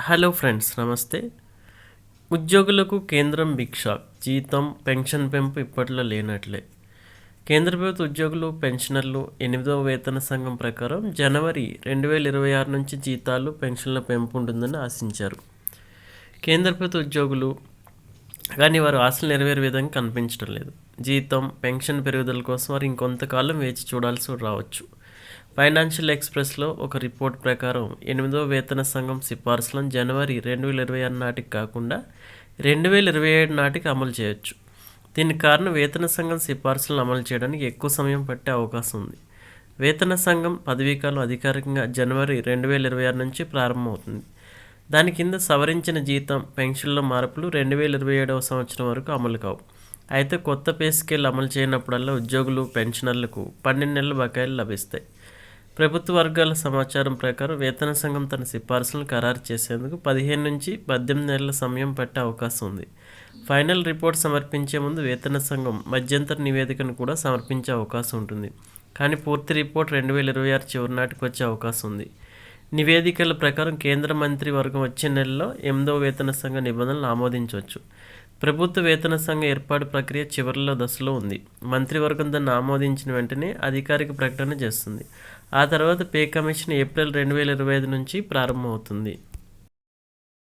Hello friends నమస్తే. ఉద్యోగులకు కేంద్రం భిక్ష జీతం పెన్షన్ పెంపు ఇప్పట్లో లేనట్లే. కేంద్ర ప్రభుత్వ ఉద్యోగులు పెన్షనర్లు ఎనిమిదవ వేతన సంఘం ప్రకారం జనవరి రెండు వేల ఇరవై ఆరు నుంచి జీతాలు పెన్షన్ల పెంపు ఉంటుందని ఆశించారు. కేంద్ర ప్రభుత్వ ఉద్యోగులు కానీ వారు ఆశలు నెరవేరే విధంగా కనిపించడం లేదు. జీతం పెన్షన్ పెరుగుదల కోసం వారు ఇంకొంతకాలం వేచి చూడాల్సి రావచ్చు. ఫైనాన్షియల్ ఎక్స్ప్రెస్లో ఒక రిపోర్ట్ ప్రకారం ఎనిమిదవ వేతన సంఘం సిఫార్సులను జనవరి రెండు వేల ఇరవై ఆరు నాటికి కాకుండా రెండు వేల ఇరవై ఏడు నాటికి అమలు చేయొచ్చు. దీనికి కారణం వేతన సంఘం సిఫార్సులను అమలు చేయడానికి ఎక్కువ సమయం పట్టే అవకాశం ఉంది. వేతన సంఘం పదవీకాలం అధికారికంగా జనవరి రెండు వేల ఇరవై ఆరు నుంచి ప్రారంభమవుతుంది. దాని కింద సవరించిన జీతం పెన్షన్ల మార్పులు రెండు వేల ఇరవై ఏడవ సంవత్సరం వరకు అమలు కావు. అయితే కొత్త పే స్కేల్ అమలు చేయనప్పుడల్లా ఉద్యోగులు పెన్షనర్లకు పన్నెండు నెలల బకాయిలు లభిస్తాయి. ప్రభుత్వ వర్గాల సమాచారం ప్రకారం వేతన సంఘం తన సిఫార్సులను ఖరారు చేసేందుకు పదిహేను నుంచి పద్దెనిమిది నెలల సమయం పట్టే అవకాశం ఉంది. ఫైనల్ రిపోర్ట్ సమర్పించే ముందు వేతన సంఘం మధ్యంతర నివేదికను కూడా సమర్పించే అవకాశం ఉంటుంది. కానీ పూర్తి రిపోర్ట్ రెండు వేల ఇరవై ఆరు చివరి నాటికి వచ్చే అవకాశం ఉంది. నివేదికల ప్రకారం కేంద్ర మంత్రి వర్గం వచ్చే నెలలో ఎనిమిదవ వేతన సంఘ నిబంధనలు ఆమోదించవచ్చు. ప్రభుత్వ వేతన సంఘ ఏర్పాటు ప్రక్రియ చివరిలో దశలో ఉంది. మంత్రివర్గం దాన్ని ఆమోదించిన వెంటనే అధికారిక ప్రకటన చేస్తుంది. ఆ తర్వాత పే కమిషన్ ఏప్రిల్ రెండు వేల ఇరవై ఐదు నుంచి ప్రారంభమవుతుంది.